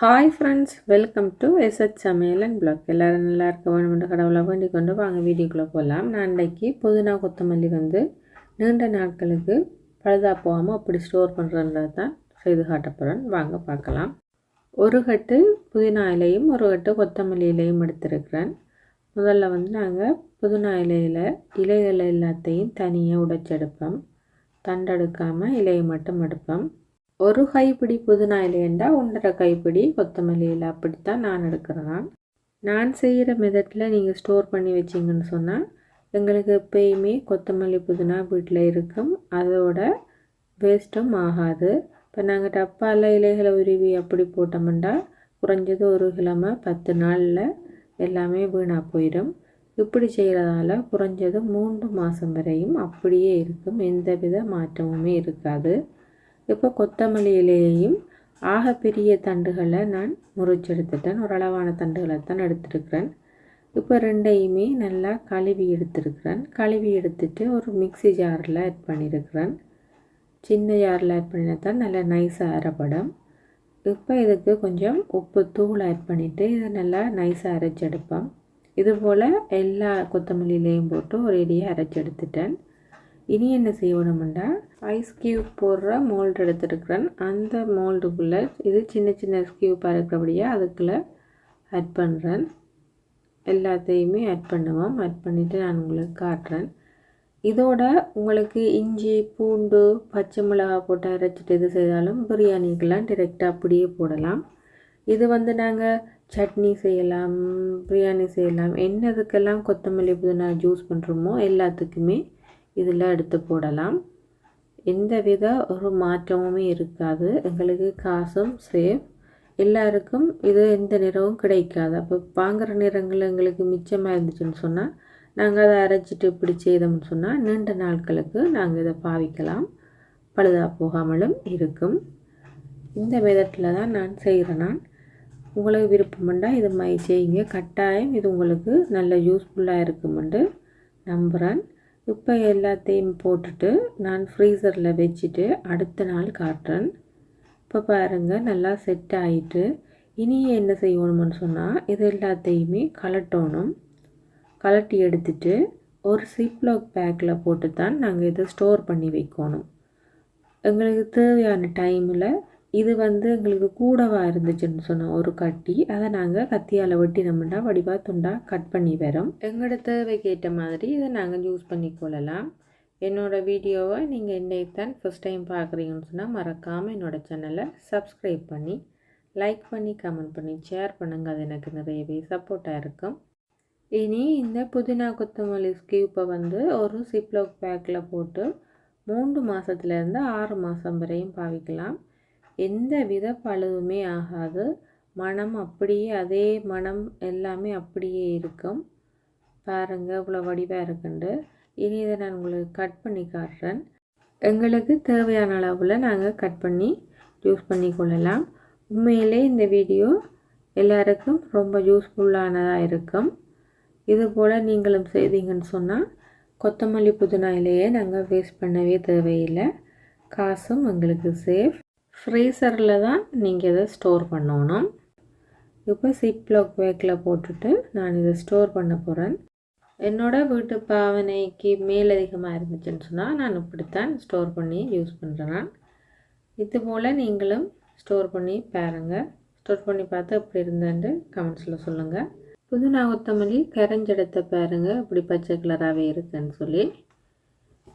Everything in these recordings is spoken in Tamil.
Hi friends welcome to SH சமையல் அண்ட் பிளாக் எல்லோரும் நல்லா இருக்க வேணுமென்று கடவுளை வேண்டிக் கொண்டு வாங்க வீடியோக்குள்ளே போகலாம் நான் இன்றைக்கி புதினா கொத்தமல்லி வந்து நீண்ட நாட்களுக்கு பழுதா போகாமல் அப்படி ஸ்டோர் பண்ணுறது தான் செய்து காட்டப்படுறேன் வாங்க பார்க்கலாம். ஒரு கட்டு புதினா இலையும் ஒரு கட்டு கொத்தமல்லி இலையும் எடுத்திருக்கிறேன். முதல்ல வந்து நாங்கள் புதினா இலையில் இலைகள் எல்லாத்தையும் தனியாக உடைச்செடுப்போம் தண்டெடுக்காமல் இலையை மட்டும் எடுப்போம். ஒரு கைப்பிடி புதினா இலையண்டா ஒன்றரை கைப்பிடி கொத்தமல்லி இலை. அப்படித்தான் நான் எடுக்கிறேன். நான் செய்கிற மெதட்டில் நீங்கள் ஸ்டோர் பண்ணி வச்சிங்கன்னு சொன்னால் எங்களுக்கு எப்பயுமே கொத்தமல்லி புதினா வீட்டில் இருக்கும். அதோட வேஸ்ட்டும் ஆகாது. இப்போ நாங்கள் டப்பாவில் இலைகளை உருவி அப்படி போட்டோம்னா குறைஞ்சது ஒரு கிழமை பத்து நாளில் எல்லாமே வீணாக போயிடும். இப்படி செய்கிறதால குறைஞ்சது மூன்று மாதம் வரையும் அப்படியே இருக்கும். எந்த வித மாற்றமுமே இருக்காது. இப்போ கொத்தமல்லி இலையையும் ஆக பெரிய தண்டுகளை நான் முறிச்செடுத்துட்டேன். ஓரளவான தண்டுகளை தான் எடுத்துருக்கிறேன். இப்போ ரெண்டையுமே நல்லா கழுவி எடுத்துருக்கிறேன். கழுவி எடுத்துட்டு ஒரு மிக்சி ஜாரில் ஆட் பண்ணியிருக்கிறேன். சின்ன ஜாரில் ஆட் பண்ணினா தான் நல்லா நைஸாக அரைப்படும். இப்போ இதுக்கு கொஞ்சம் உப்பு தூள் ஆட் பண்ணிவிட்டு இதை நல்லா நைஸாக அரைச்செடுப்பேன். இதுபோல் எல்லா கொத்தமல்லியிலையும் போட்டு ஒரு இடியை அரைச்சி எடுத்துட்டேன் இனி என்ன செய்யணும்னா ஐஸ் க்யூப் போடுற மோல்டு எடுத்துருக்குறேன். அந்த மோல்டுக்குள்ளே இது சின்ன சின்ன ஸ்கியூப்பாக இருக்கிறபடியாக அதுக்குள்ளே ஆட் பண்ணுறேன் எல்லாத்தையுமே ஆட் பண்ணுவோம். ஆட் பண்ணிவிட்டு நான் உங்களுக்கு காட்டுறேன். இதோட உங்களுக்கு இஞ்சி பூண்டு பச்சை மிளகா போட்டு அரைச்சிட்டு எது செய்தாலும் பிரியாணிக்கெல்லாம் டிரெக்டாக அப்படியே போடலாம். இது வந்து நாங்கள் சட்னி செய்யலாம் பிரியாணி செய்யலாம். என்னதுக்கெல்லாம் கொத்தமல்லி புதினா ஜூஸ் பண்ணுறோமோ எல்லாத்துக்குமே இதில் எடுத்து போடலாம். எந்த வித ஒரு மாற்றமுமே இருக்காது. எங்களுக்கு காசும் சேவ் எல்லாருக்கும் இது எந்த நிறமும் கிடைக்காது. அப்போ வாங்குகிற நிறங்கள் எங்களுக்கு மிச்சமாக இருந்துச்சுன்னு சொன்னால் நாங்கள் அதை அரைச்சிட்டு இப்படி செய்தோம்னு சொன்னால் நீண்ட நாட்களுக்கு நாங்கள் இதை பாவிக்கலாம். பழுதாக போகாமலும் இருக்கும். இந்த விதத்தில் தான் நான் செய்கிறேன் நான். உங்களுக்கு விருப்பமுண்டால் இது மாதிரி செய்யுங்க. கட்டாயம் இது உங்களுக்கு நல்ல யூஸ்ஃபுல்லாக இருக்குமெண்டு நம்புகிறேன் இப்போ எல்லாத்தையும் போட்டுட்டு நான் ஃப்ரீசரில் வச்சுட்டு அடுத்த நாள் காட்டுறேன். இப்போ பாருங்கள் நல்லா செட் ஆகிட்டு இனி என்ன செய்யணும்னு சொன்னால் இது எல்லாத்தையுமே கலட்டணும். கலட்டி எடுத்துட்டு ஒரு சிப்லாக் பேக்கில் போட்டு தான் நாங்கள் இதை ஸ்டோர் பண்ணி வைக்கணும். எங்களுக்கு தேவையான டைமில் இது வந்து எங்களுக்கு கூடவாக இருந்துச்சுன்னு சொன்னோம். ஒரு கட்டி. அதை நாங்கள் கத்தியால் வெட்டினோம்னா வடிவாக துண்டாக கட் பண்ணி வரோம். எங்களோட தேவைக்கு ஏற்ற மாதிரி இதை நாங்கள் யூஸ் பண்ணி கொள்ளலாம். என்னோடய வீடியோவை நீங்கள் இன்றைக்கு தான் ஃபஸ்ட் டைம் பார்க்குறீங்கன்னு சொன்னால் மறக்காமல் என்னோடய சேனலை சப்ஸ்கிரைப் பண்ணி லைக் பண்ணி கமெண்ட் பண்ணி ஷேர் பண்ணுங்கள் அது எனக்கு நிறையவே சப்போர்ட்டாக இருக்கும். இனி இந்த புதினா கொத்தமல்லி ஸ்கியூப்பை வந்து ஒரு சிப்லாக் பேக்கில் போட்டு மூன்று மாதத்துலேருந்து ஆறு மாதம் வரையும் பாவிக்கலாம். எந்த வித பழுவுமே ஆகாது. மனம் அப்படியே அதே மனம் எல்லாமே அப்படியே இருக்கும். பாருங்கள் இவ்வளோ வடிவாக இருக்குண்டு. இனி இதை நான் உங்களுக்கு கட் பண்ணி காட்டுறேன். எங்களுக்கு தேவையான அளவில் நாங்கள் கட் பண்ணி யூஸ் பண்ணி கொள்ளலாம். உண்மையிலே இந்த வீடியோ எல்லாருக்கும் ரொம்ப யூஸ்ஃபுல்லானதாக இருக்கும். இது போல் நீங்களும் செய்தீங்கன்னு சொன்னால் கொத்தமல்லி புதினா நாங்கள் வேஸ்ட் பண்ணவே தேவையில்லை. காசும் எங்களுக்கு சேஃப் ஃப்ரீசரில் தான் நீங்கள் இதை ஸ்டோர் பண்ணணும். இப்போ சிப்லாக் பேக்கில் போட்டுட்டு நான் இதை ஸ்டோர் பண்ண போகிறேன் என்னோடய வீட்டு பாவனைக்கு மேலதிகமாக இருந்துச்சுன்னு சொன்னால் நான் இப்படித்தான் ஸ்டோர் பண்ணி யூஸ் பண்ணுறேன் நான் இது போல் நீங்களும் ஸ்டோர் பண்ணி பாருங்கள் ஸ்டோர் பண்ணி பார்த்து எப்படி இருந்தேன்ட்டு கமெண்ட்ஸில் சொல்லுங்கள் புதுனா கொத்தமல்லி கரைஞ்செடுத்த பாருங்கள் இப்படி பச்சை கலராகவே இருக்குன்னு சொல்லி.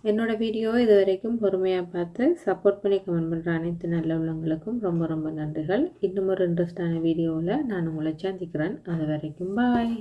என்னோடய வீடியோ இது வரைக்கும் பொறுமையாக பார்த்து சப்போர்ட் பண்ணி கமெண்ட் பண்ணுற அனைத்து நல்ல உள்ளவங்களுக்கும் ரொம்ப ரொம்ப நன்றிகள். இன்னும் ஒரு இன்ட்ரெஸ்டான வீடியோவில் நான் உங்களை சந்திக்கிறேன். அது வரைக்கும் பாய்